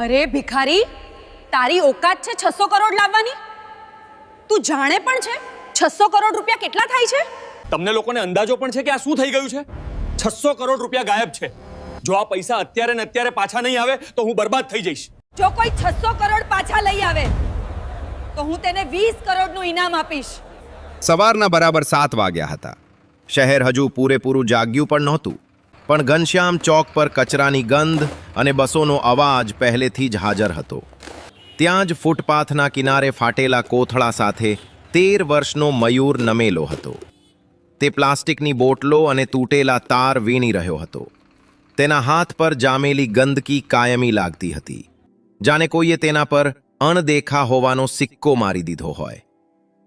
અરે ભિખારી તારી ઓકાત છે છસો કરોડ લાવવાની? તું જાણે પણ છે છસો કરોડ રૂપિયા કેટલા થાય છે? તમને લોકોને અંદાજો પણ છે કે આ શું થઈ ગયું છે? છસો કરોડ રૂપિયા ગાયબ છે. જો આ પૈસા અત્યારે ને અત્યારે પાછા નહીં આવે તો હું બરબાદ થઈ જઈશ. જો કોઈ છસો કરોડ પાછા લઈ આવે તો હું તેને વીસ કરોડનું ઇનામ આપીશ. સવારના બરાબર સાત વાગ્યા હતા. શહેર હજુ પૂરેપૂરું જાગ્યું પણ નહોતું. પણ ઘનશ્યામ ચોક પર કચરાની ગંધ અને બસોનો અવાજ પહેલેથી જ હાજર હતો. ત્યાં જ ફૂટપાથના કિનારે ફાટેલા કોથળા સાથે તેર વર્ષનો મયુર નમેલો હતો. તે પ્લાસ્ટિકની બોટલો અને તૂટેલા તાર વીણી રહ્યો હતો. તેના હાથ પર જામેલી ગંદકી કાયમી લાગતી હતી. જાણે કોઈએ તેના પર અણદેખા હોવાનો સિક્કો મારી દીધો હોય.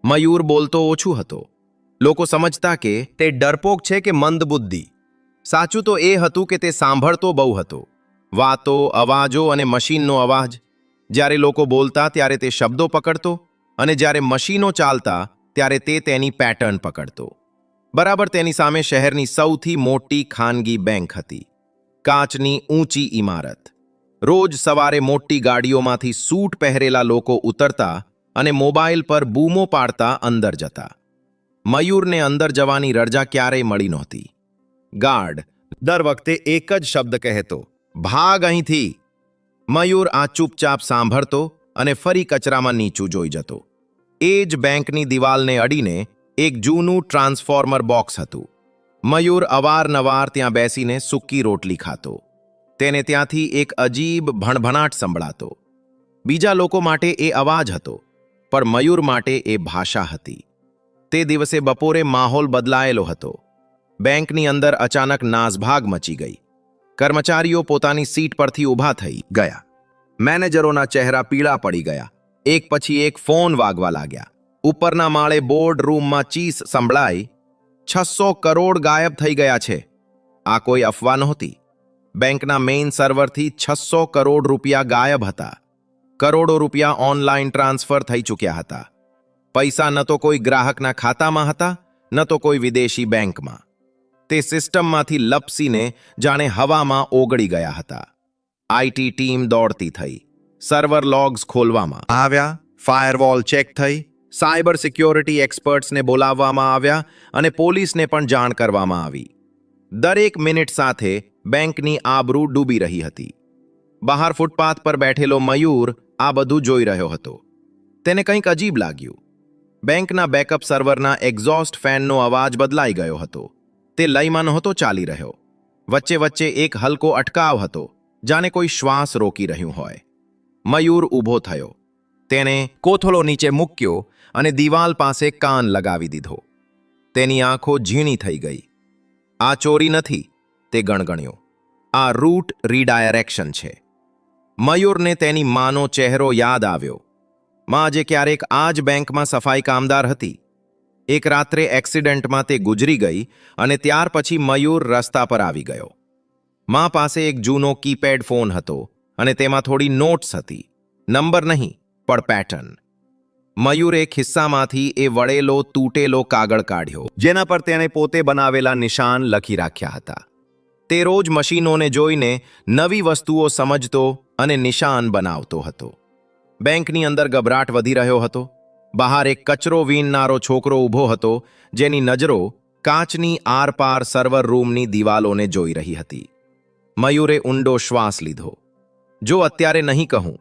મયુર બોલતો ઓછું હતો. લોકો સમજતા કે તે ડરપોક છે કે મંદબુદ્ધિ? સાચું તો એ હતું કે તે સાંભળતો બહુ હતો. વાતો, અવાજો અને મશીનનો અવાજ. જ્યારે લોકો બોલતા, ત્યારે તે શબ્દો પકડતો અને જ્યારે મશીનો ચાલતા, ત્યારે તે તેની પેટર્ન પકડતો. બરાબર તેની સામે શહેરની સૌથી મોટી ખાનગી બેંક હતી. કાચની ઊંચી ઇમારત રોજ સવારે મોટી ગાડીઓમાંથી સૂટ પહેરેલા લોકો ઉતરતા અને મોબાઈલ પર બૂમો પાડતા અંદર જતા. મયુરને અંદર જવાની રજા ક્યારેય મળી નહોતી. ગાર્ડ દર વખતે એક જ શબ્દ કહેતો. ભાગ અહીંથી. મયુર આ ચૂપચાપ સાંભળતો અને ફરી કચરામાં નીચું જોઈ જતો. એ જ બેંકની દિવાલને અડીને એક જૂનું ટ્રાન્સફોર્મર બોક્સ હતું. મયુર અવારનવાર ત્યાં બેસીને સૂકી રોટલી ખાતો. તેને ત્યાંથી એક અજીબ ભણભણાટ સંભળાતો. બીજા લોકો માટે એ અવાજ હતો, પણ મયુર માટે એ ભાષા હતી. તે દિવસે બપોરે માહોલ બદલાયેલો હતો. બેંકની અંદર અચાનક નાસભાગ મચી ગઈ. કર્મચારીઓ પોતાની સીટ પરથી ઊભા થઈ ગયા. મેનેજરોના ચહેરા પીળા પડી ગયા. એક પછી એક ફોન વાગવા લાગ્યા. ઉપરના માળે બોર્ડ રૂમમાં ચીસ સંભળાઈ, છસો કરોડ ગાયબ થઈ ગયા છે. આ કોઈ અફવા નહોતી. બેંકના મેઇન સર્વરથી છસો કરોડ રૂપિયા ગાયબ હતા. કરોડો રૂપિયા ઓનલાઈન ટ્રાન્સફર થઈ ચૂક્યા હતા. પૈસા ન તો કોઈ ગ્રાહકના ખાતામાં હતા, ન તો કોઈ વિદેશી બેંકમાં. તે સિસ્ટમમાંથી લપસીને જાણે હવામાં ઓગળી ગયા હતા. આઈટી ટીમ દોડતી થઈ. સર્વર લોગ્સ ખોલવામાં આવ્યા. ફાયરવોલ ચેક થઈ. સાયબર સિક્યોરિટી એક્સપર્ટ્સને બોલાવવામાં આવ્યા અને પોલીસને પણ જાણ કરવામાં આવી. દરેક મિનિટ સાથે બેંકની આબરૂ ડૂબી રહી હતી. બહાર ફૂટપાથ પર બેઠેલો મયુર આ બધું જોઈ રહ્યો હતો. તેને કંઈક અજીબ લાગ્યું. બેંકના બેકઅપ સર્વરના એક્ઝોસ્ટ ફેનનો અવાજ બદલાઈ ગયો હતો. તે લયમાં નહોતો ચાલી રહ્યો. વચ્ચે વચ્ચે એક હલકો અટકાવ હતો, જાણે કોઈ શ્વાસ રોકી રહ્યું હોય. મયુર ઊભો થયો. તેને કોથળો નીચે મૂક્યો અને દિવાલ પાસે કાન લગાવી દીધો. તેની આંખો ઝીણી થઈ ગઈ. આ ચોરી નથી, તે ગણગણ્યો. આ રૂટ રીડાયરેક્શન છે. મયુરને તેની માનો ચહેરો યાદ આવ્યો. માં જે ક્યારેક આ જ બેંકમાં સફાઈ કામદાર હતી. એક રાત્રે એક્સિડન્ટમાં તે ગુજરી ગઈ અને ત્યાર પછી મયુર રસ્તા પર આવી ગયો. મા પાસે એક જૂનો કીપેડ ફોન હતો અને તેમાં થોડી નોટ્સ હતી. નંબર નહીં, પણ પેટર્ન. મયુરે ખિસ્સામાંથી એ વળેલો, તૂટેલો કાગળ કાઢ્યો. જેના પર તેણે પોતે બનાવેલા નિશાન લખી રાખ્યા હતા. તે રોજ મશીનોને જોઈને નવી વસ્તુઓ સમજતો અને નિશાન બનાવતો હતો. બેંકની અંદર ગભરાટ વધી રહ્યો હતો. બહાર એક કચરો વીણનારો છોકરો ઊભો હતો, જેની નજરો કાચની આરપાર સર્વર રૂમની દિવાલોને જોઈ રહી હતી. મયુરે ઊંડો શ્વાસ લીધો. જો અત્યારે નહીં કહું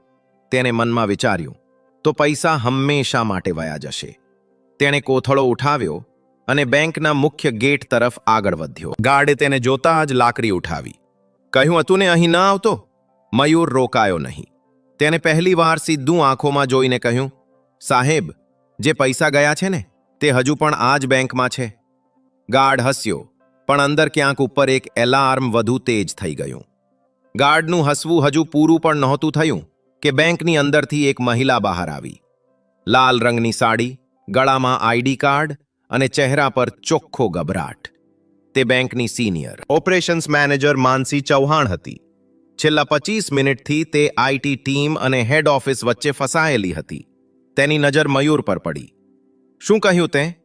તેને મનમાં વિચાર્યું, તો પૈસા હંમેશા માટે વયા જશે. તેણે કોથળો ઉઠાવ્યો અને બેંકના મુખ્ય ગેટ તરફ આગળ વધ્યો. ગાર્ડે તેને જોતા જ લાકડી ઉઠાવી. કહ્યું હતું ને અહીં ન આવતો? મયુર રોકાયો નહીં. તેને પહેલી વાર સીધું આંખોમાં જોઈને કહ્યું, સાહેબ જે પૈસા ગયા છે ને, તે હજુ પણ આ જ બેંકમાં છે. ગાર્ડ હસ્યો, પણ અંદર ક્યાંક ઉપર એક એલાર્મ વધુ તેજ થઈ ગયું. ગાર્ડનું હસવું હજુ પૂરું પણ નહોતું થયું કે બેંકની અંદરથી એક મહિલા બહાર આવી. લાલ રંગની સાડી, ગળામાં આઈડી કાર્ડ અને ચહેરા પર ચોખ્ખો ગભરાટ. તે બેંકની senior. Operations manager Mansi Chauhan હતી. છેલ્લા પચીસ મિનિટથી તે આઈટી ટીમ અને હેડ ઓફિસ વચ્ચે ફસાયેલી હતી. તેની નજર મયુર પર પડી. શું કહ્યું તે?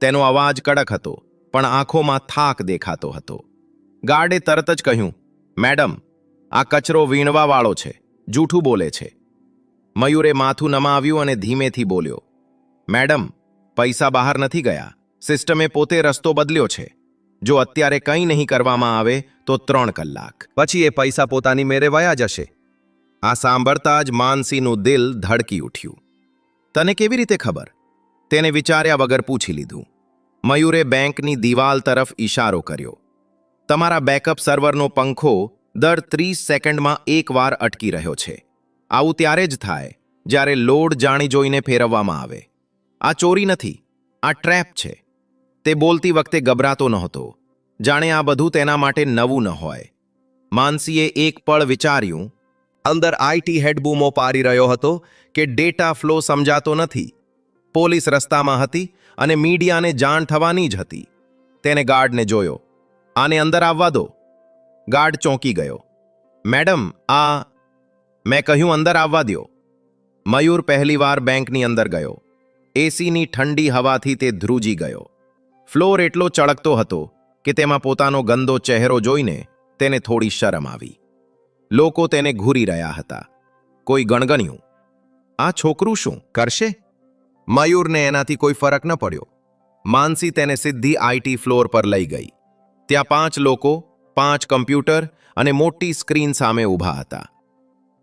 તેનો અવાજ કડક હતો, પણ આંખોમાં થાક દેખાતો હતો. ગાર્ડે તરત જ કહ્યું, મેડમ, આ કચરો વીણવાવાળો છે, જૂઠું બોલે છે. મયુરે માથું નમાવ્યું અને ધીમેથી બોલ્યો, મેડમ, પૈસા બહાર નથી ગયા. સિસ્ટમે પોતે રસ્તો બદલ્યો છે. જો અત્યારે કંઈ નહીં કરવામાં આવે, તો ત્રણ કલાક. પછી એ પૈસા પોતાની મેરે વયા જશે. આ સાંભળતા જ માનસીનું દિલ ધડકી ઉઠ્યું. તને કેવી રીતે ખબર? તેને વિચાર્યા વગર પૂછી લીધું. મયુરે બેંકની દિવાલ તરફ ઈશારો કર્યો. તમારા બેકઅપ સર્વરનો પંખો દર ત્રીસ સેકન્ડમાં એકવાર અટકી રહ્યો છે. આવું ત્યારે જ થાય જ્યારે લોડ જાણી જોઈને ફેરવવામાં આવે. આ ચોરી નથી, આ ટ્રેપ છે. તે બોલતી વખતે ગભરાતો નહોતો. જાણે આ બધું તેના માટે નવું ન હોય. માનસીએ એક પળ વિચાર્યું, અંદર આઈટી હેડબૂમો પારી રહ્યો હતો કે ડેટા ફ્લો સમજાતો નથી. પોલીસ રસ્તામાં હતી અને મીડિયાને જાણ થવાની જ હતી. તેને ગાર્ડને જોયો. આને અંદર આવવા દો. ગાર્ડ ચોંકી ગયો. મેડમ, આ મેં કહ્યું અંદર આવવા દ્યો. મયુર પહેલીવાર બેંકની અંદર ગયો. એસીની ઠંડી હવાથી તે ધ્રુજી ગયો. ફ્લોર એટલો ચળકતો હતો કે તેમાં પોતાનો ગંદો ચહેરો જોઈને તેને થોડી શરમ આવી. લોકો તેને ઘૂરી રહ્યા હતા. કોઈ ગણગણ્યું. આ છોકરું શું, કરશે? મયુરને એનાથી કોઈ ફરક ન પડ્યો. માનસી તેને સીધી આઈટી ફ્લોર પર લઈ ગઈ. ત્યાં પાંચ લોકો, પાંચ કમ્પ્યુટર અને મોટી સ્ક્રીન સામે ઊભા હતા.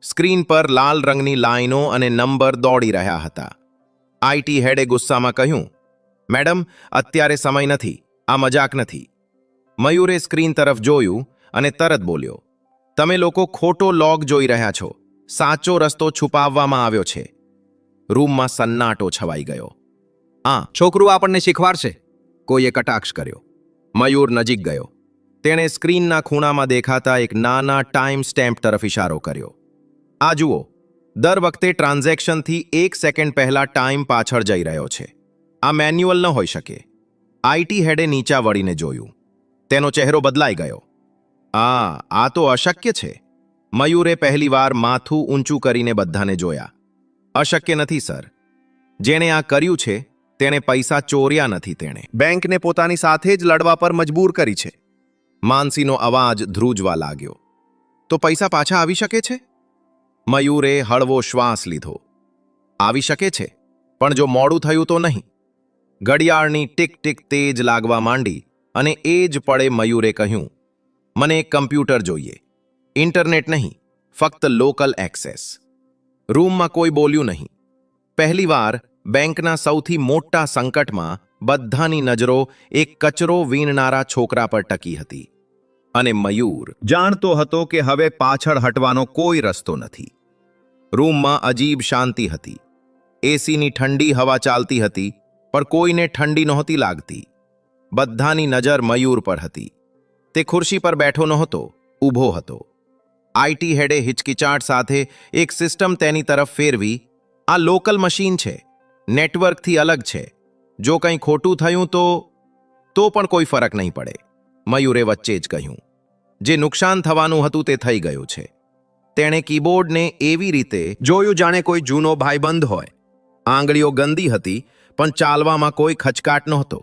સ્ક્રીન પર લાલ રંગની લાઈનો અને નંબર દોડી રહ્યા હતા. આઈટી હેડે ગુસ્સામાં કહ્યું, મેડમ, અત્યારે સમય નથી, આ મજાક નથી. મયુરે સ્ક્રીન તરફ જોયું અને તરત બોલ્યો, તમે લોકો ખોટો લોગ જોઈ રહ્યા છો. સાચો રસ્તો છુપાવવામાં આવ્યો છે. રૂમમાં સન્નાટો છવાઈ ગયો. આ છોકરું આપણને શીખવાડશે. કોઈએ કટાક્ષ કર્યો. મયુર નજીક ગયો. તેણે સ્ક્રીનના ખૂણામાં દેખાતા એક નાના ટાઈમ સ્ટેમ્પ તરફ ઇશારો કર્યો. આ જુઓ, દર વખતે ટ્રાન્ઝેક્શનથી એક સેકન્ડ પહેલાં ટાઈમ પાછળ જઈ રહ્યો છે. આ મેન્યુઅલ ન હોઈ શકે. આઈટી હેડે નીચા વળીને જોયું. તેનો ચહેરો બદલાઈ ગયો. આ આ તો અશક્ય છે. મયુરે પહેલીવાર માથું ઊંચું કરીને બધાને જોયા. અશક્ય નથી સર. જેણે આ કર્યું છે તેણે પૈસા ચોર્યા નથી તેણે. બેંકને પોતાની સાથે જ લડવા પર મજબૂર કરી છે. માનસીનો અવાજ ધ્રુજવા લાગ્યો. તો પૈસા પાછા આવી શકે છે? મયુરે હળવો શ્વાસ લીધો. આવી શકે છે પણ જો મોડું થયું તો નહીં. ઘડિયાળની ટીક ટીક તેજ લાગવા માંડી અને એ જ પળે મયુરે કહ્યું મને એક કમ્પ્યુટર જોઈએ. ઇન્ટરનેટ નહીં, ફક્ત લોકલ એક્સેસ. રૂમમાં કોઈ બોલ્યું નહીં. પહેલીવાર બેંકના સૌથી મોટા સંકટમાં બધાની નજરો એક કચરો વીણનારા છોકરા પર ટકી હતી. અને મયુર જાણતો હતો કે હવે પાછળ હટવાનો કોઈ રસ્તો નથી. રૂમમાં અજીબ શાંતિ હતી. એસીની ઠંડી હવા ચાલતી હતી, પણ કોઈને ઠંડી નહોતી લાગતી. બધાની નજર મયુર પર હતી. તે ખુરશી પર બેઠો નહોતો, ઊભો હતો. આઈટી હેડે હિચકિચાટ સાથે એક સિસ્ટમ તેની તરફ ફેરવી, આ લોકલ મશીન છે, નેટવર્કથી અલગ છે. જો કંઈ ખોટું થયું તો તો પણ કોઈ ફરક નહીં પડે, મયુરે વચ્ચે જ કહ્યું. જે નુકસાન થવાનું હતું તે થઈ ગયું છે. તેણે કીબોર્ડને એવી રીતે જોયું જાણે કોઈ જૂનો ભાઈબંધ હોય. આંગળીઓ ગંદી હતી, પણ ચાલવામાં કોઈ ખચકાટ નહોતો.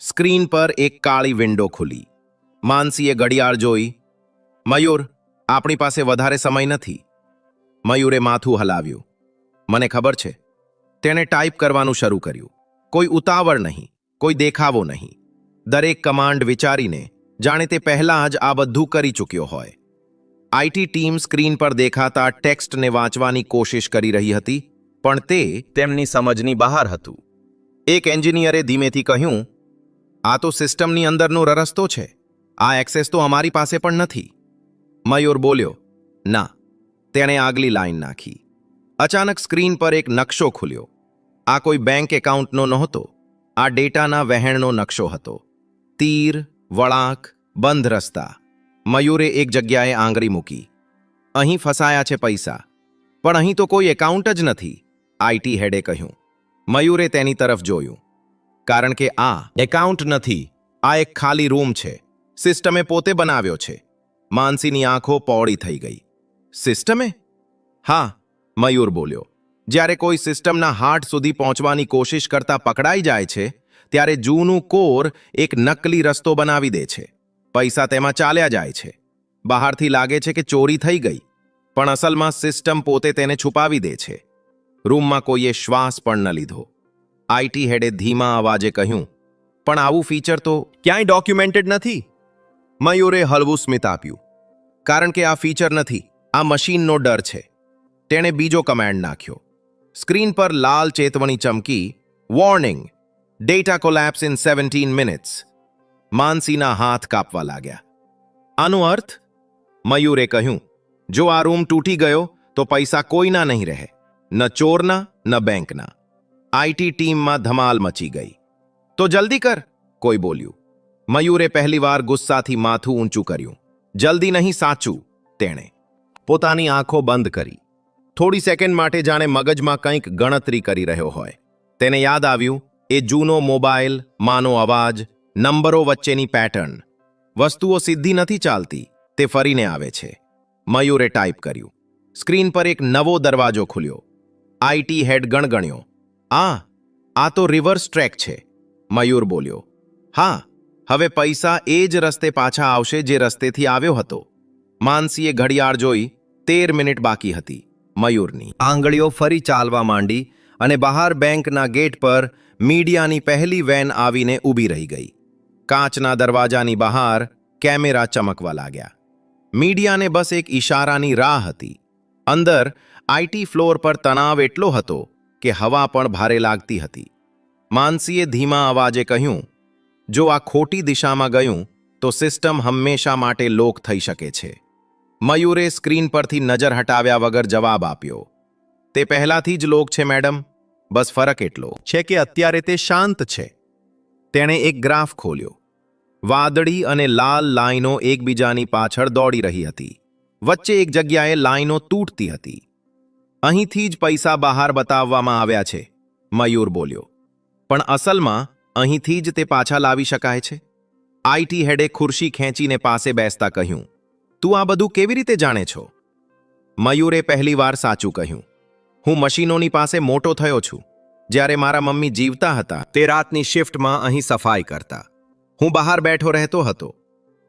સ્ક્રીન પર એક કાળી વિન્ડો ખુલી. માનસીએ ઘડિયાળ જોઈ. મયુર આપણી પાસે વધારે સમય નથી. મયુરે માથું હલાવ્યું. મને ખબર છે. તેણે ટાઈપ કરવાનું શરૂ કર્યું. કોઈ ઉતાવળ નહીં, કોઈ દેખાવો નહીં. દરેક કમાન્ડ વિચારીને જાણે તે પહેલાં જ આ બધું કરી ચૂક્યો હોય. આઈટી ટીમ સ્ક્રીન પર દેખાતા ટેક્સ્ટને વાંચવાની કોશિશ કરી રહી હતી, પણ તે તેમની સમજની બહાર હતું. એક એન્જિનિયરે ધીમેથી કહ્યું, આ તો સિસ્ટમની અંદરનો રરસ્તો છે. આ એક્સેસ તો અમારી પાસે પણ નથી. મયુર બોલ્યો, ના. તેણે આગલી લાઈન નાખી. અચાનક સ્ક્રીન પર એક નકશો ખુલ્યો. આ કોઈ બેંક એકાઉન્ટનો નહોતો. આ ડેટાના વહેણનો નકશો હતો. તીર, વળાંક, બંધ રસ્તા. મયુરે એક જગ્યાએ આંગળી મૂકી. અહીં ફસાયા છે પૈસા. પણ અહીં તો કોઈ એકાઉન્ટ જ નથી આઈટી હેડે કહ્યું. મયુરે તેની તરફ જોયું. કારણ કે આ એકાઉન્ટ નથી. આ એક ખાલી રૂમ છે. સિસ્ટમે પોતે બનાવ્યો છે. માનસીની આંખો પહોળી થઈ ગઈ. સિસ્ટમે? હા, મયુર બોલ્યો. જ્યારે કોઈ સિસ્ટમના હાર્ટ સુધી પહોંચવાની કોશિશ કરતા પકડાઈ જાય છે, ત્યારે જૂનું કોર એક નકલી રસ્તો બનાવી દે છે. પૈસા તેમાં ચાલ્યા જાય છે. બહારથી લાગે છે કે ચોરી થઈ ગઈ, પણ અસલમાં સિસ્ટમ પોતે તેને છુપાવી દે છે. રૂમમાં કોઈએ શ્વાસ પણ ન લીધો. આઈટી હેડે ધીમા અવાજે કહ્યું, પણ આવું ફીચર તો ક્યાંય ડોક્યુમેન્ટેડ નથી? મયુરે હળવું સ્મિત આપ્યું. કારણ કે આ ફીચર નથી, આ મશીનનો ડર છે. તેણે બીજો કમાન્ડ નાખ્યો. સ્ક્રીન પર લાલ ચેતવણી ચમકી warning data collapse in seventeen minutes માનસીના હાથ કાપવા લાગ્યા. આનો અર્થ? મયુરે કહ્યું, જો આ રૂમ તૂટી ગયો, તો પૈસા કોઈના નહીં રહે, ન ચોરના, ન બેંકના. આઈટી ટીમમાં ધમાલ મચી ગઈ. તો જલ્દી કર, કોઈ બોલ્યું. મયુરે પહેલીવાર ગુસ્સાથી માથું ઊંચું કર્યું. જલ્દી નહીં સાચું, તેણે. પોતાની આંખો બંધ કરી. થોડી સેકન્ડ માટે જાણે મગજમાં કંઈક ગણતરી કરી રહ્યો હોય. તેને યાદ આવ્યું, એ જૂનો મોબાઈલ, માનો અવાજ, નંબરો વચ્ચેની પેટર્ન. વસ્તુઓ સીધી નથી ચાલતી, તે ફરીને આવે છે. મયુરે ટાઈપ કર્યું. સ્ક્રીન પર એક નવો દરવાજો ખુલ્યો. આઈટી હેડ ગણગણ્યો. આ આ તો રિવર્સ ટ્રેક છે, મયુર બોલ્યો. હા હવે પૈસા એ જ રસ્તે પાછા આવશે જે રસ્તેથી આવ્યો હતો. માનસીએ ઘડિયાળ જોઈ, તેર મિનિટ બાકી હતી, મયુરની. આંગળીઓ ફરી ચાલવા માંડી અને બહાર બેંકના ગેટ પર મીડિયાની પહેલી વેન આવીને ઊભી રહી ગઈ. કાચના દરવાજાની બહાર કેમેરા ચમકવા લાગ્યા. મીડિયાને બસ એક ઈશારાની રાહ હતી. અંદર આઈટી ફ્લોર પર તણાવ એટલો હતો કે હવા પણ ભારે લાગતી હતી. માનસીએ ધીમા અવાજે કહ્યું જો આ ખોટી દિશામાં ગયું, તો સિસ્ટમ હંમેશા માટે લોક થઈ શકે છે. મયુરે સ્ક્રીન પરથી નજર હટાવ્યા વગર જવાબ આપ્યો. તે પહેલાથી જ લોક છે, મેડમ. બસ ફરક એટલો છે કે અત્યારે તે શાંત છે. તેણે એક ગ્રાફ ખોલ્યો. વાદળી અને લાલ લાઈનો એકબીજાની પાછળ દોડી રહી હતી. વચ્ચે એક જગ્યાએ લાઈનો તૂટતી હતી. અહીંથી જ પૈસા બહાર બતાવવામાં આવ્યા છે, મયુર બોલ્યો. પણ અસલમાં અહીંથી જ તે પાછા લાવી શકાય છે? આઈટી હેડે ખુરશી ખેંચીને પાસે બેસતા કહ્યું, તું આ બધું કેવી રીતે જાણે છો? મયુરે પહેલીવાર સાચું કહ્યું, હું મશીનોની પાસે મોટો થયો છું. જ્યારે મારા મમ્મી જીવતા હતા, તે રાતની શિફ્ટમાં અહીં સફાઈ કરતા. હું બહાર બેઠો રહેતો હતો.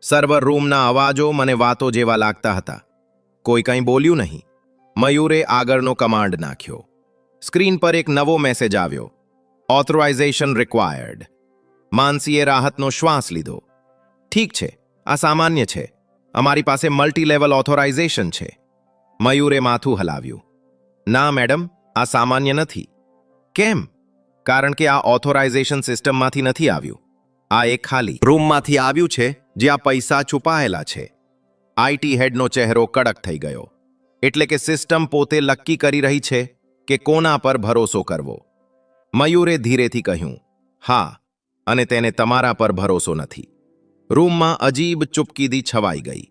સર્વર રૂમના અવાજો મને વાતો જેવા લાગતા હતા. કોઈ કંઈ બોલ્યું નહીં. મયુરે આગળનો કમાન્ડ નાખ્યો. સ્ક્રીન પર એક નવો મેસેજ આવ્યો ઓથોરાઇઝેશન રિક્વાયર્ડ માનસીએ રાહતનો શ્વાસ લીધો. ઠીક છે, આ સામાન્ય છે. અમારી પાસે મલ્ટી લેવલ ઓથોરાઇઝેશન છે. મયુરે માથું હલાવ્યું. ના, મેડમ, આ સામાન્ય નથી. કેમ? કારણ કે આ ઓથોરાઇઝેશન સિસ્ટમમાંથી નથી આવ્યું. આ એક ખાલી રૂમમાંથી આવ્યું છે, જ્યાં પૈસા છુપાયેલા છે. આઈટી હેડનો ચહેરો કડક થઈ ગયો. એટલે કે સિસ્ટમ પોતે લક્કી કરી રહી છે કે કોના પર ભરોસો કરવો. મયુરે ધીરેથી કહ્યું, હા, અને તેને તમારા પર ભરોસો નથી. રૂમમાં અજીબ ચૂપકીદી છવાઈ ગઈ.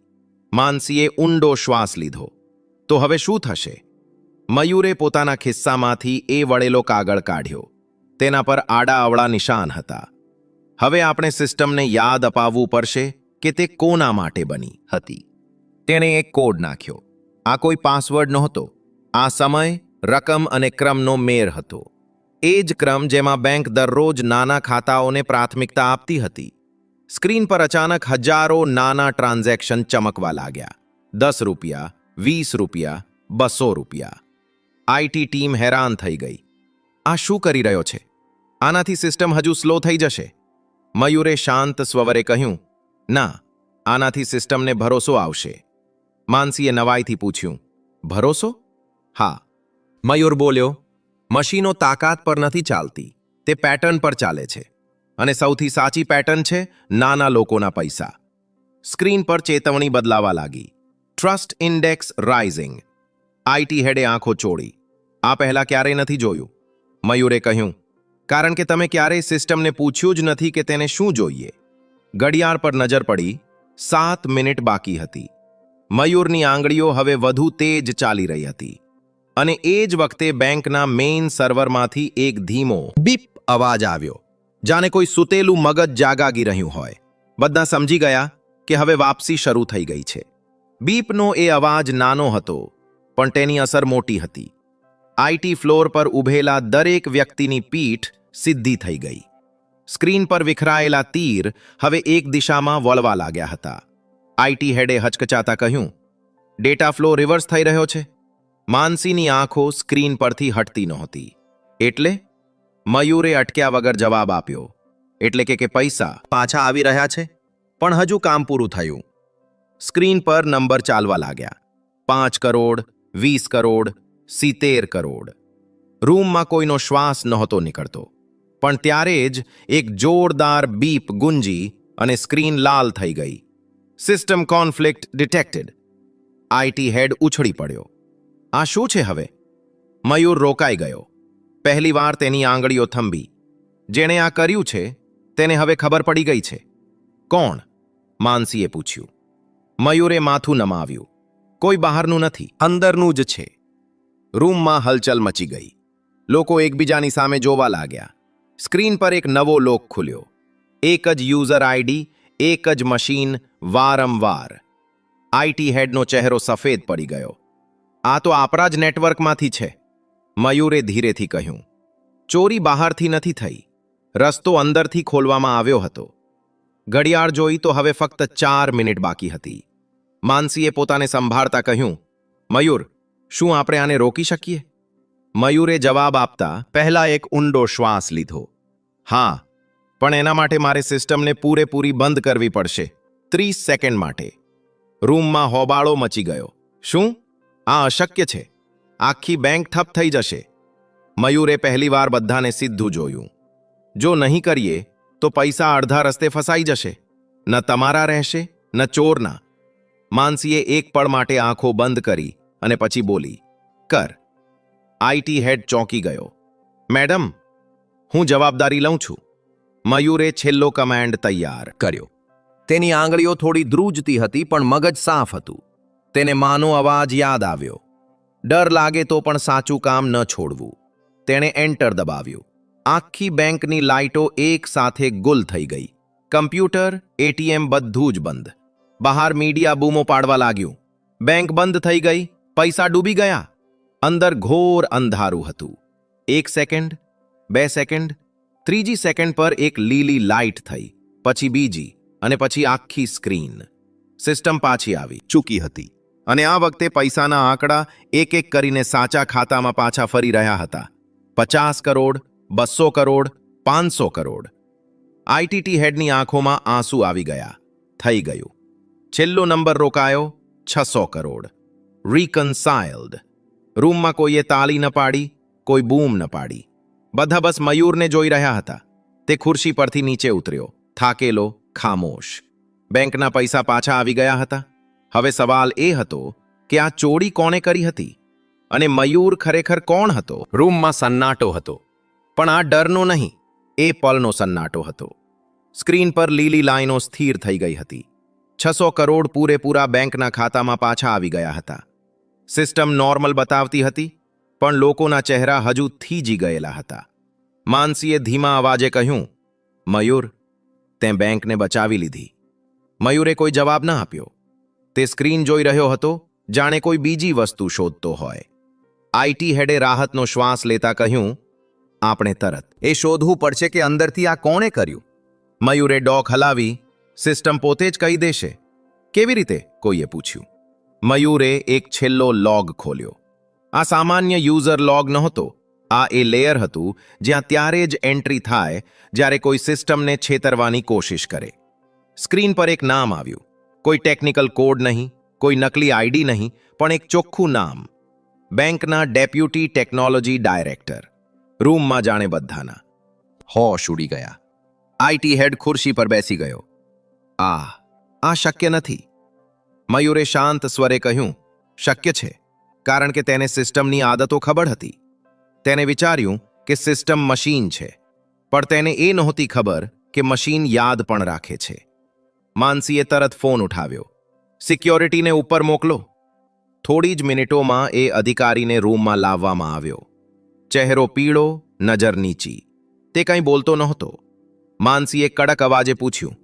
માનસીએ ઊંડો શ્વાસ લીધો. તો હવે શું થશે? મયુરે પોતાના ખિસ્સામાંથી એ વળેલો કાગળ કાઢ્યો. તેના પર આડા અવળા નિશાન હતા. હવે આપણે સિસ્ટમને યાદ અપાવવું પડશે કે તે કોના માટે બની હતી. તેણે એક કોડ નાખ્યો. આ કોઈ પાસવર્ડ નહોતો. આ સમય, રકમ અને ક્રમનો મેર હતો. એ જ ક્રમ જેમાં બેંક દરરોજ નાના ખાતાઓને પ્રાથમિકતા આપતી હતી. સ્ક્રીન પર અચાનક હજારો નાના ટ્રાન્ઝેક્શન ચમકવા લાગ્યા. દસ રૂપિયા, વીસ રૂપિયા, બસો રૂપિયા. આઈટી ટીમ હેરાન થઈ ગઈ. આ શું કરી રહ્યો છે? આનાથી સિસ્ટમ હજુ સ્લો થઈ જશે? મયુરે શાંત સ્વરે કહ્યું, ના, આનાથી સિસ્ટમને ભરોસો આવશે. માનસીએ નવાઈથી પૂછ્યું, ભરોસો? હા. મયુર બોલ્યો મશીનો તાકાત પર નથી ચાલતી. તે પેટર્ન પર ચાલે છે. અને સૌથી સાચી પેટર્ન છે નાના લોકોના પૈસા. સ્ક્રીન પર ચેતવણી બદલાવા લાગી. ટ્રસ્ટ ઇન્ડેક્સ રાઇઝિંગ આઈટી હેડે આંખો ચોળી. આ પહેલા ક્યારેય નથી જોયું? મયુરે કહ્યું, કારણ કે તમે ક્યારેય સિસ્ટમને પૂછ્યું જ નથી કે તેને શું જોઈએ. ઘડિયાળ પર નજર પડી. સાત મિનિટ બાકી હતી. મયુરની આંગળીઓ હવે વધુ તેજ ચાલી રહી હતી. અને એ જ વખતે બેંકના મેઇન સર્વરમાંથી એક ધીમો, બીપ અવાજ આવ્યો. જાણે કોઈ સૂતેલું મગજ જાગાગી રહ્યું હોય. બધા સમજી ગયા કે હવે વાપસી શરૂ થઈ ગઈ છે. બીપનો એ અવાજ નાનો હતો, પણ તેની અસર મોટી હતી. આઈટી ફ્લોર પર ઊભેલા દરેક વ્યક્તિની પીઠ સિદ્ધી થઈ ગઈ. સ્ક્રીન પર વિખરાયેલા તીર હવે એક દિશામાં વળવા લાગ્યા હતા. આઈટી હેડે હચકચાતા કહ્યું, ડેટા ફ્લો રિવર્સ થઈ રહ્યો છે? માનસીની આંખો સ્ક્રીન પરથી હટતી નહોતી. એટલે મયુરે અટક્યા વગર જવાબ આપ્યો. એટલે કે કે પૈસા પાછા આવી રહ્યા છે? પણ હજુ કામ પૂરું થયું. સ્ક્રીન પર નંબર ચાલવા લાગ્યા. પાંચ કરોડ, વીસ કરોડ, સિત્તેર કરોડ. રૂમમાં કોઈનો શ્વાસ નહોતો નીકળતો. પણ ત્યારે જ એક જોરદાર બીપ ગુંજી અને સ્ક્રીન લાલ થઈ ગઈ. System conflict detected. IT head ઉછળી પડ્યો. આ શું છે હવે? મયુર રોકાઈ ગયો. પહેલીવાર તેની આંગળીઓ થંભી. જેણે આ કર્યું છે, તેને હવે ખબર પડી ગઈ છે. કોણ? માનસીએ પૂછ્યું. મયુરે માથું નમાવ્યું. કોઈ બહારનું નથી. અંદરનું જ છે. રૂમમાં હલચલ મચી ગઈ. લોકો એકબીજાની સામે જોવા લાગ્યા. સ્ક્રીન પર એક નવો લોક ખુલ્યો. એક જ યુઝર આઈડી, એક જ મશીન, વારંવાર. આઈટી હેડનો ચહેરો સફેદ પડી ગયો. આ તો આપણા જ નેટવર્કમાંથી છે, મયુરે ધીરેથી કહ્યું. ચોરી બહારથી નથી થઈ. રસ્તો અંદરથી ખોલવામાં આવ્યો હતો. ઘડિયાળ જોઈ તો હવે ફક્ત ચાર મિનિટ બાકી હતી. માનસીએ પોતાને સંભાળતા કહ્યું, મયુર, શું આપણે આને રોકી શકીએ? મયુરે જવાબ આપતા પહેલા એક ઊંડો શ્વાસ લીધો. હા, પણ એના માટે મારે સિસ્ટમને પૂરેપૂરી બંધ કરવી પડશે, ત્રીસ સેકન્ડ માટે. રૂમમાં હોબાળો મચી ગયો. શું? આ અશક્ય છે. આખી બેંક ઠપ થઈ જશે. મયુરે પહેલીવાર બધાને સીધું જોયું. જો નહીં કરીએ, તો પૈસા અડધા રસ્તે ફસાઈ જશે. ન તમારા રહેશે, ન ચોરના. માનસીએ એક પળ માટે આંખો બંધ કરી અને પછી બોલી, કર. આઈટી હેડ ચોંકી ગયો. મેડમ, હું જવાબદારી લઉં છું. મયુરે છેલ્લો કમાન્ડ તૈયાર કર્યો. તેની આંગળીઓ થોડી ધ્રુજતી હતી, પણ મગજ સાફ હતું. તેને માનો અવાજ યાદ આવ્યો. ડર લાગે તો પણ સાચું કામ ન છોડવું. તેણે એન્ટર દબાવ્યું. આખી બેંકની લાઇટો એક સાથે ગુલ થઈ ગઈ. કમ્પ્યુટર, એટીએમ બધું જ બંધ. બહાર મીડિયા બૂમો પાડવા લાગ્યું. બેંક બંધ થઈ ગઈ. પૈસા ડૂબી ગયા. અંદર ઘોર અંધારું હતું. એક સેકન્ડ, બે સેકન્ડ, ત્રીજી સેકન્ડ પર એક લીલી લાઇટ થઈ, પછી બીજી, અને પછી આખી સ્ક્રીન. સિસ્ટમ પાછી આવી. ચૂકી હતી. અને આ વખતે પૈસાના આંકડા એક એક કરીને સાચા ખાતામાં પાછા ફરી રહ્યા હતા. પચાસ કરોડ, બસો કરોડ, પાંચસો કરોડ. આઈટીટી હેડની આંખોમાં આંસુ આવી ગયા. થઈ ગયું. છેલ્લો નંબર રોકાયો, છસો કરોડ. રીકન્સાઇલ્ડ. રૂમમાં કોઈએ તાળી ન પાડી, કોઈ બૂમ ન પાડી. બધા બસ મયુરને જોઈ રહ્યા હતા. તે ખુરશી પરથી નીચે ઉતર્યો. થાકેલો, ખામોશ. બેંકના પૈસા પાછા આવી ગયા હતા. હવે સવાલ એ હતો કે આ ચોરી કોણે કરી હતી? અને મયુર ખરેખર કોણ હતો? રૂમમાં સન્નાટો હતો. પણ આ ડરનો નહીં, એ પલનો સન્નાટો હતો. સ્ક્રીન પર લીલી લાઈનો સ્થિર થઈ ગઈ હતી. છસો કરોડ પૂરેપૂરા બેંકના ખાતામાં પાછા આવી ગયા હતા. સિસ્ટમ નોર્મલ બતાવતી હતી, પણ લોકોના ચહેરા હજુ થીજી ગયેલા હતા. માનસીએ ધીમા અવાજે કહ્યું, મયુર, તે બેંકને બચાવી લીધી. મયુરે કોઈ જવાબ ન આપ્યો. તે સ્ક્રીન જોઈ રહ્યો હતો, જાણે કોઈ બીજી વસ્તુ શોધતો હોય. આઈટી હેડે રાહતનો શ્વાસ લેતા કહ્યું, આપણે તરત. એ શોધવું પડશે કે અંદરથી આ કોણે કર્યું? મયુરે ડોક હલાવી, સિસ્ટમ પોતે જ કહી દેશે. કેવી રીતે? કોઈએ પૂછ્યું. મયુરે એક છેલ્લો લોગ ખોલ્યો. આ સામાન્ય યુઝર લોગ નહોતો. આ એ લેયર હતું જ્યાં ત્યારે જ એન્ટ્રી થાય જ્યારે કોઈ સિસ્ટમને છેતરવાની કોશિશ કરે. સ્ક્રીન પર એક નામ આવ્યું. કોઈ ટેકનિકલ કોડ નહીં કોઈ નકલી આઈડી નહીં પણ એક ચોખ્ખું નામ બેંકના ડેપ્યુટી ટેકનોલોજી ડાયરેક્ટર રૂમમાં જાણે બધાના હોશ ઉડી ગયા આઈટી હેડ ખુરશી પર બેસી ગયો આ આ શક્ય નથી મયુરે શાંત સ્વરે કહ્યું શક્ય છે કારણ કે તેને સિસ્ટમની આદતો ખબર હતી તેને વિચાર્યું કે સિસ્ટમ મશીન છે પણ તેને એ નહોતી ખબર કે મશીન યાદ પણ રાખે છે માનસીએ તરત ફોન ઉઠાવ્યો. સિક્યોરિટીને ઉપર મોકલો. થોડી જ મિનિટોમાં એ અધિકારીને રૂમમાં લાવવામાં આવ્યો. ચહેરો પીળો, નજર નીચી. તે કંઈ બોલતો નહોતો. માનસીએ કડક અવાજે પૂછ્યું,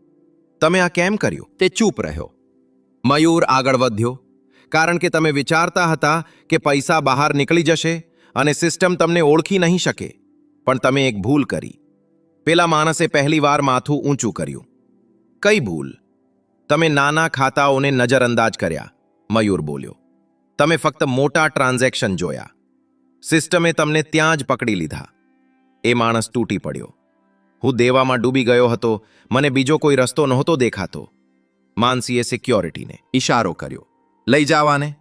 તમે આ કેમ કર્યું? તે ચૂપ રહ્યો. મયુર આગળ વધ્યો. કારણ કે તમે વિચારતા હતા કે પૈસા બહાર નીકળી જશે અને સિસ્ટમ તમને ઓળખી નહીં શકે. પણ તમે એક ભૂલ કરી. પેલા માણસે પહેલીવાર માથું ઊંચું કર્યું. કઈ ભૂલ? તમે નાના ખાતાઓને નજરઅંદાજ કર્યા, મયુર બોલ્યો. તમે ફક્ત મોટા ટ્રાન્ઝેક્શન જોયા. સિસ્ટમે તમને ત્યાં જ પકડી લીધા. એ માણસ તૂટી પડ્યો. હું દેવામાં ડૂબી ગયો હતો, મને બીજો કોઈ રસ્તો નહોતો દેખાતો. માનસીએ સિક્યોરિટીને ઈશારો કર્યો. લઈ જાવાને?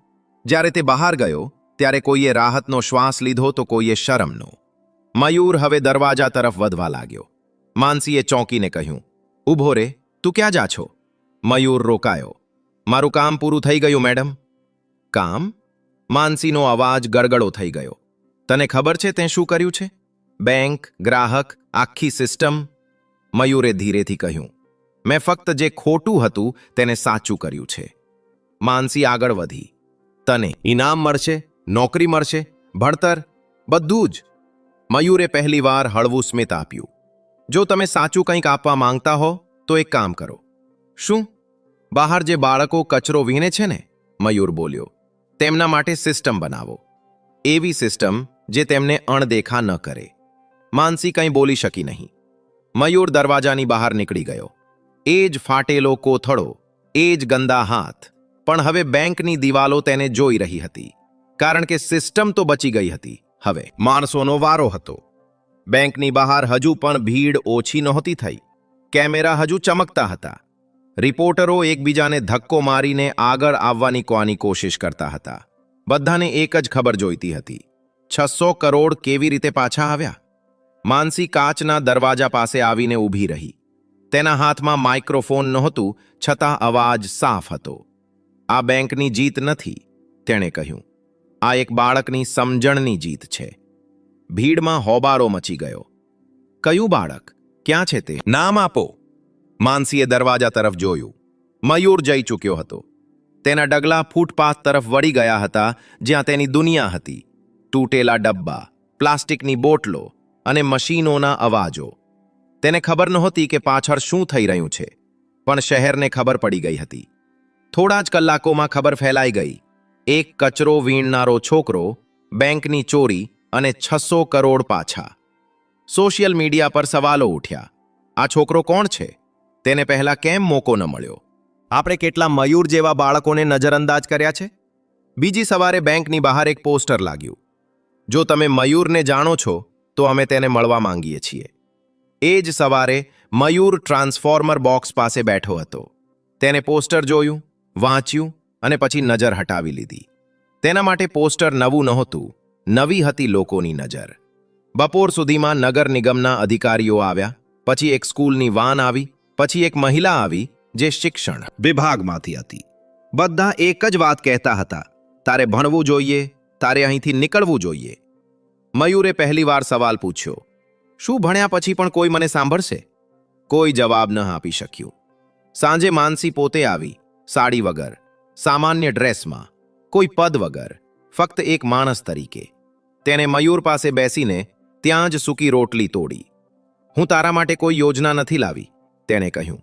જ્યારે તે બહાર ગયો, ત્યારે કોઈએ રાહતનો શ્વાસ લીધો તો કોઈએ શરમનો. મયુર હવે દરવાજા તરફ વધવા લાગ્યો. માનસીએ ચોંકીને કહ્યું ઊભો રે, તું ક્યાં જા છો? મયુર રોકાયો. મારું કામ પૂરું થઈ ગયું, મેડમ. કામ? માનસીનો અવાજ ગળગળો થઈ ગયો. તને ખબર છે તે શું કર્યું છે? બેંક, ગ્રાહક, આખી સિસ્ટમ. મયુરે ધીરેથી કહ્યું. મેં ફક્ત જે ખોટું હતું તેને સાચું કર્યું છે. માનસી આગળ વધી. તને ઇનામ મળશે, નોકરી મળશે, ભણતર, બધું જ. મયુરે પહેલીવાર હળવું સ્મિત આપ્યું. જો તમે સાચું કંઈક આપવા માંગતા હો, તો એક કામ કરો. શું? બહાર જે બાળકો કચરો વીણે છે ને, મયુર બોલ્યો, તેમના માટે સિસ્ટમ બનાવો. એવી સિસ્ટમ જે તેમને અણદેખા ન કરે. માનસી કંઈ બોલી શકી નહીં. મયુર દરવાજાની બહાર નીકળી ગયો. એ જ ફાટેલો કોથળો, એ જ ગંદા હાથ, પણ હવે બેંકની દિવાલો તેને જોઈ રહી હતી. કારણ કે સિસ્ટમ તો બચી ગઈ હતી. હવે માણસોનો વારો હતો. બેંકની બહાર હજુ પણ ભીડ ઓછી નહોતી થઈ. કેમેરા હજુ ચમકતા હતા. રિપોર્ટરો એકબીજાને ધક્કો મારીને આગળ આવવાની કોની કોશિશ કરતા હતા. બધાને એક જ ખબર જોઈતી હતી. છસો કરોડ કેવી રીતે પાછા આવ્યા? માનસી કાચના દરવાજા પાસે આવીને ઊભી રહી. તેના હાથમાં માઇક્રોફોન નહોતું, છતાં અવાજ સાફ હતો. આ બેંકની જીત નથી, તેણે કહ્યું. આ એક બાળકની સમજણની જીત છે. ભીડમાં હોબારો મચી ગયો. કયું બાળક? ક્યાં છે તે? નામ આપો. માનસીએ દરવાજા તરફ જોયું. મયુર જઈ ચૂક્યો હતો. તેના ડગલા ફૂટપાથ તરફ વળી ગયા હતા, જ્યાં તેની દુનિયા હતી. તૂટેલા ડબ્બા, પ્લાસ્ટિકની બોટલો અને મશીનોના અવાજો. તેને ખબર નહોતી કે પાછળ શું થઈ રહ્યું છે, પણ શહેરને ખબર પડી ગઈ હતી. થોડા જ કલાકોમાં ખબર ફેલાઈ ગઈ. એક કચરો વીણનારો છોકરો, બેંકની ચોરી અને છસો કરોડ પાછા. સોશિયલ મીડિયા પર સવાલો ઉઠ્યા. આ છોકરો કોણ છે? તેને પહેલાં કેમ મોકો ન મળ્યો? આપણે કેટલા મયુર જેવા બાળકોને નજરઅંદાજ કર્યા છે? બીજી સવારે બેંકની બહાર એક પોસ્ટર લાગ્યું. જો તમે મયુરને જાણો છો, તો અમે તેને મળવા માંગીએ છીએ. એ જ સવારે મયુર ટ્રાન્સફોર્મર બોક્સ પાસે બેઠો હતો. તેને પોસ્ટર જોયું, વાંચ્યું અને પછી નજર હટાવી લીધી. તેના માટે પોસ્ટર નવું નહોતું, નવી હતી લોકોની નજર. બપોર સુધીમાં નગર નિગમના અધિકારીઓ આવ્યા, પછી એક સ્કૂલની વાન આવી પછી એક મહિલા આવી જે શિક્ષણ વિભાગમાંથી હતી. બધા એક જ વાત કહેતા હતા, તારે ભણવું જોઈએ, તારે અહીંથી નીકળવું જોઈએ. મયુરે પહેલીવાર સવાલ પૂછ્યો, શું ભણ્યા પછી પણ કોઈ મને સાંભળશે? કોઈ જવાબ ન આપી શક્યું. સાંજે માનસી પોતે આવી, સાડી વગર, સામાન્ય ડ્રેસમાં, કોઈ પદ વગર, ફક્ત એક માણસ તરીકે. તેને મયુર પાસે બેસીને ત્યાં જ સૂકી રોટલી તોડી. હું તારા માટે કોઈ યોજના નથી લાવી. તેણે કહ્યું,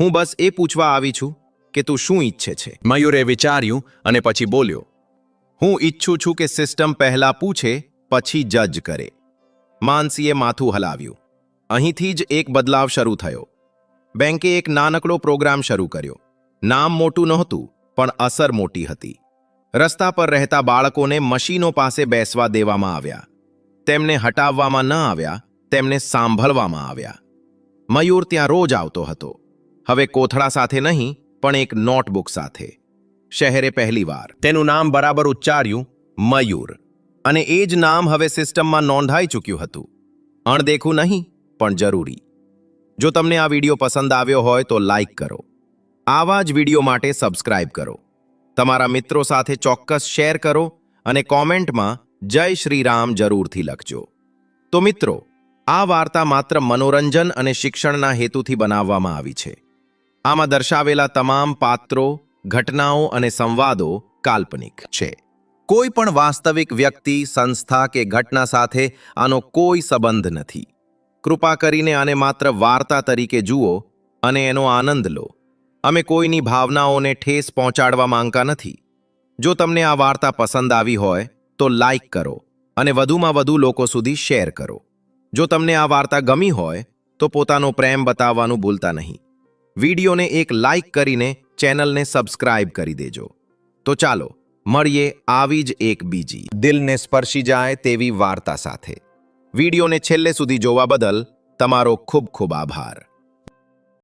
હું બસ એ પૂછવા આવી છું કે તું શું ઈચ્છે છે. મયુરે વિચાર્યું અને પછી બોલ્યો, હું ઈચ્છું છું કે સિસ્ટમ પહેલા પૂછે, પછી જજ કરે. માનસીએ માથું હલાવ્યું. અહીંથી જ એક બદલાવ શરૂ થયો. બેંકે એક નાનકડો પ્રોગ્રામ શરૂ કર્યો. નામ મોટું નહોતું, પણ અસર મોટી હતી. રસ્તા પર રહેતા બાળકોને મશીનો પાસે બેસવા દેવામાં આવ્યા. તેમને હટાવવામાં ન આવ્યા, તેમને સાંભળવામાં આવ્યા. મયુર ત્યાં રોજ આવતો હતો. હવે કોથળા સાથે નહીં, પણ એક નોટબુક સાથે. શહેરે પહેલીવાર તેનું નામ બરાબર ઉચ્ચાર્યું, મયુર. અને એ જ નામ હવે સિસ્ટમમાં નોંધાઈ ચૂક્યું હતું. અણદેખું નહીં, પણ જરૂરી. જો તમને આ વીડિયો પસંદ આવ્યો હોય તો લાઇક કરો. આવા જ વીડિયો માટે સબસ્ક્રાઇબ કરો. તમારા મિત્રો સાથે ચોક્કસ શેર કરો અને કોમેન્ટમાં જય શ્રી રામ જરૂરથી લખજો. તો મિત્રો આ વાર્તા માત્ર મનોરંજન અને શિક્ષણના હેતુથી બનાવવામાં આવી છે. આમાં દર્શાવેલા તમામ પાત્રો, ઘટનાઓ અને સંવાદો કાલ્પનિક છે. કોઈ પણ વાસ્તવિક વ્યક્તિ, સંસ્થા કે ઘટના સાથે આનો કોઈ સંબંધ નથી. કૃપા કરીને આને માત્ર વાર્તા તરીકે જુઓ અને એનો આનંદ લો. અમે કોઈની ભાવનાઓને ઠેસ પહોંચાડવા માંગતા નથી. જો તમને આ વાર્તા પસંદ આવી હોય, તો લાઇક કરો અને વધુમાં વધુ લોકો સુધી શેર કરો. જો તમને આ વાર્તા ગમી હોય, તો પોતાનો પ્રેમ બતાવવાનું ભૂલતા નહીં. વિડીયોને એક લાઇક કરીને ચેનલને સબસ્ક્રાઇબ કરી દેજો. તો ચાલો, મળીએ આવી જ એક બીજી. દિલને સ્પર્શી જાય તેવી વાર્તા સાથે. વિડીયોને છેલ્લે સુધી જોવા બદલ તમારો ખૂબ ખૂબ આભાર.